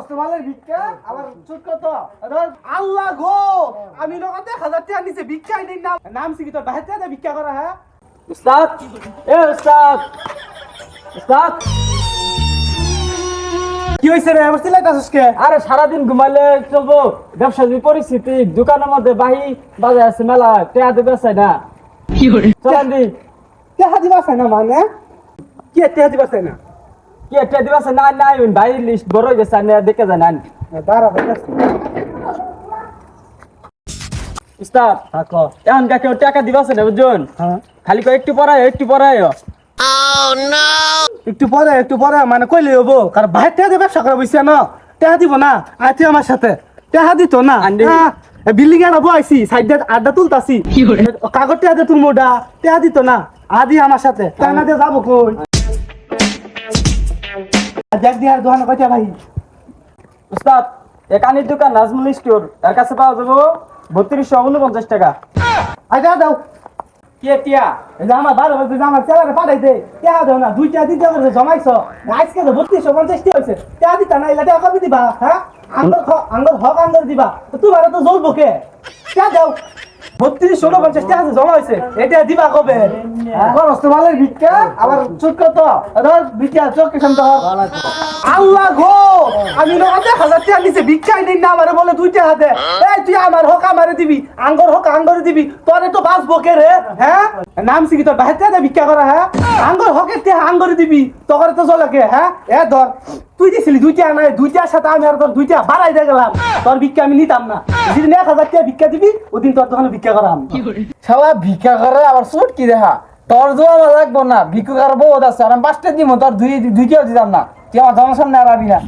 ভিক্ষা আবার চুট কত? ধর আল্লাহ গো আমি নগদে হাজার টাকা নিচে ভিক্ষাই নেই নাম নাম শিখি তোর বাহির থেকে ভিক্ষা করা হ্যাঁ? উস্তাদ এ উস্তাদ উস্তাদ। কি হয়েছে রে আমার সিলাই টাসকে আরে সারাদিন ঘুমাইলে চলবো ব্যবসা যে পরিস্থিতি দোকানের মধ্যে বাহি বাজার আছে মেলা টেয়া দেবে আছে না। চলান দি। টেহা দিবা চাই না মানে? কি টেহা দিবা না? কি টেয়া দিবে না নাই ভাই লিস্ট বড় হয়ে গেছে না দেখে যায় না দাঁড়া ভাই উস্তাদ থাকো। এখন কা কেউ টাকা দিবে না বুঝুন হ্যাঁ। খালি কয় একটু পড়ায় একটু পড়ায়। একটু পরে একটু পরে মানে কইলে হব? কারণ বাহির থেকে দিয়ে ব্যবসা করা বুঝছে না? টেহা দিব না আইতে আমার সাথে। টেহা দিত না। আন্দি। বিল্ডিং এর বইছি সাইডে আড্ডা তুলতাছি। কাগজ টেহা দিয়ে তুল মোডা টেহা দিত না আদি আমার সাথে। টানা দিয়ে যাব কই? দেখ দিহার দোকানে কয়টা ভাই। উস্তাদ একানির দোকান নাজমুল স্টোর এর কাছে পাওয়া যাব বত্রিশশো উনপঞ্চাশ টাকা। আচ্ছা দাও। কে টিয়া? এই আমার বারো দাও না দুইটা দিতে করে জমাইছ। আজকে তো বত্রিশশো পঞ্চাশটি হয়েছে টেহা দিতা না এলা টেহা কবি দিবা হ্যাঁ? আঙ্গর হক আঙ্গর দিবা তো তোমার তো জ্বলবো কে? দাও। উনপঞ্চাশটি আছে, জমা হয়েছে। এটা দিবা কবে? খরচ তোমাদের ভিক্ষা, আবার চুট কত? ধর, ভিক্ষা, চোখ আল্লাহ গো! আমি হাজার টাকা ভিক্ষাই না বলে দুইটা হাতে। এই, তুই আমার হোক আমারে দিবি, আঙ্গর হোক আঙ্গরে দিবি, তোরে তো বাঁচবো কে রে? হ্যাঁ? নাম শিখি তোর বাহির থেকে ভিক্ষা করা হ্যাঁ? আঙ্গর হকের থেকে আঙ্গরে দিবি তোরে তো চলে হ্যাঁ? এ ধর। তুই দিছিলি দুইটা নাই দুইটার সাথে আমি আর তোর দুইটা বাড়াই দিয়ে গেলাম। তোর ভিক্ষা আমি নিতাম না। যেদিন এক হাজার টাকা ভিক্ষা দিবি ওদিন তোর দোকানে ভিক্ষা করাম। শালা ভিক্ষা করে আবার সুট কি দেখা? তোর দোয়া লাগবো না ভিক্ষু কার বহুত আছে আর আমি পাঁচটা দিব তোর দুই দুইটাও দিতাম না। তুই আমার জনের সামনে আর আবি না।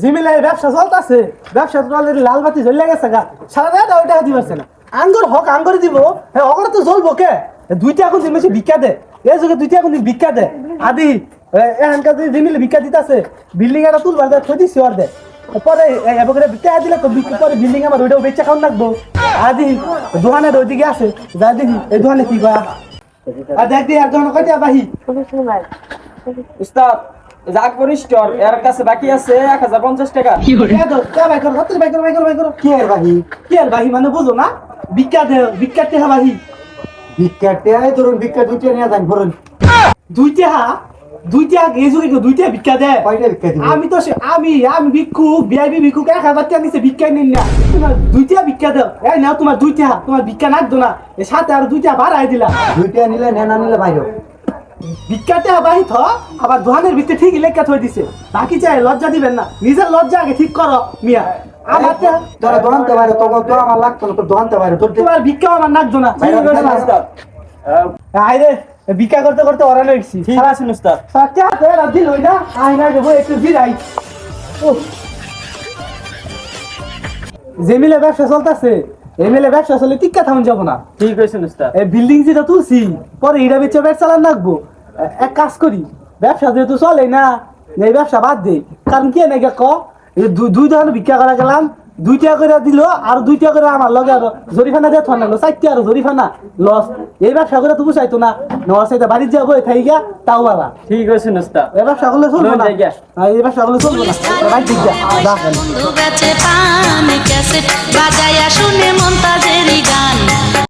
জিমিলাই ব্যবসা চলতেছে। ব্যবসা তো অলরেডি লাল বাতি জ্বলে গেছে গা। সারা রাত ওইটা দি পারছে না আঙ্গুর হক আঙ্গুর দিব। হ্যাঁ অগরে তো জ্বলবো কে? দুইটা এখন দিন ভিক্ষা দে। এই যুগে দুইটা এখন ভিক্ষা দে। আদি এখানকার যদি জিমিলে ভিক্ষা দিতেছে বিল্ডিং একটা তুলবার দে থই দিছি দে। পরে এবার ভিক্ষা দিলে বিক্রি করে বিল্ডিং আমার ওইটাও বেচা খাওয়ান লাগবো আদি দোকানের ওইদিকে আছে। যা দেখি এই দোকানে কি কয়া আর দেখ দি আর দোকানে কয়টা বাহি? উস্তাদ যাক পরিষ্কার এর কাছে বাকি আছে এক হাজার পঞ্চাশ টাকা। এ দো, যা বাই করো, বাই করো, বাই করো, বাই করো। কি আর বাহি? কি আর বাহি মানে বুঝো না? ভিক্ষা দে ভিক্ষা টেহা বাহি। ভিক্ষা টেয়াই ধরুন ভিক্ষা দুইটা নিয়ে যান ধরুন। দুই টেহা দুই টেহা এই যুগে কেউ দুই ভিক্ষা দেয়। কয়টা ভিক্ষা দিব? আমি তো আমি আমি ভিক্ষু বিআইবি ভিক্ষু এক হাজার টাকা নিচে ভিক্ষা নিন না। তোমার দুই টেহা ভিক্ষা দাও। এই নাও তোমার দুই টেহা তোমার ভিক্ষা না। এর সাথে আর দুই টেহা বাড়াই দিলা। দুইটা নিলে নেনা নিলে বাইরে। বাহি থ আবার দোকানের ভিতরে ঠিক লেখা থই দিছে। বাকি চাই লজ্জা দিবেন না। নিজের লজ্জা আগে ঠিক করো মিয়া। তোরা দোকানতে বাইরে তোর আমার লাগতো না তোর দোকানতে বাইরে তোর ভিক্ষা আমার নাকদো না? আইরে ভিক্ষা করতে করতে ওরানো এসছি ঠিক। আছে উস্তাদ সাথে হাতে রাজি লই না আই না দেবো একটু জেমিলে ব্যবসা চলতেছে এমএলএ ব্যবসা চলে টিক্কা থামন যাব না। ঠিক আছে উস্তাদ এই বিল্ডিং যেটা তুলছি পরে এটা বেচে ব্যবসা চালান রাখব। এক কাজ করি ব্যবসা যেহেতু চলে না এই ব্যবসা বাদ দে। কারণ কি নাকি ক দুই ধরনের ভিক্ষা করা গেলাম দুইটা করে দিল আর দুইটা করে আমার লগে আরও জরিফানা দিয়ে থানা চারটে আরও জরিফানা লস। এই ব্যবসা করে তুমি চাইতো না নেওয়ার সাইতে বাড়ির যাব থাই গিয়া তাও বাবা। ঠিক আছে উস্তাদ এই ব্যবসা করলে চলবো না। হ্যাঁ, এই ব্যবসা করলে চলবো না। পান ক্যাসেট বাজায়া শুনে মন্তাজেরি গান।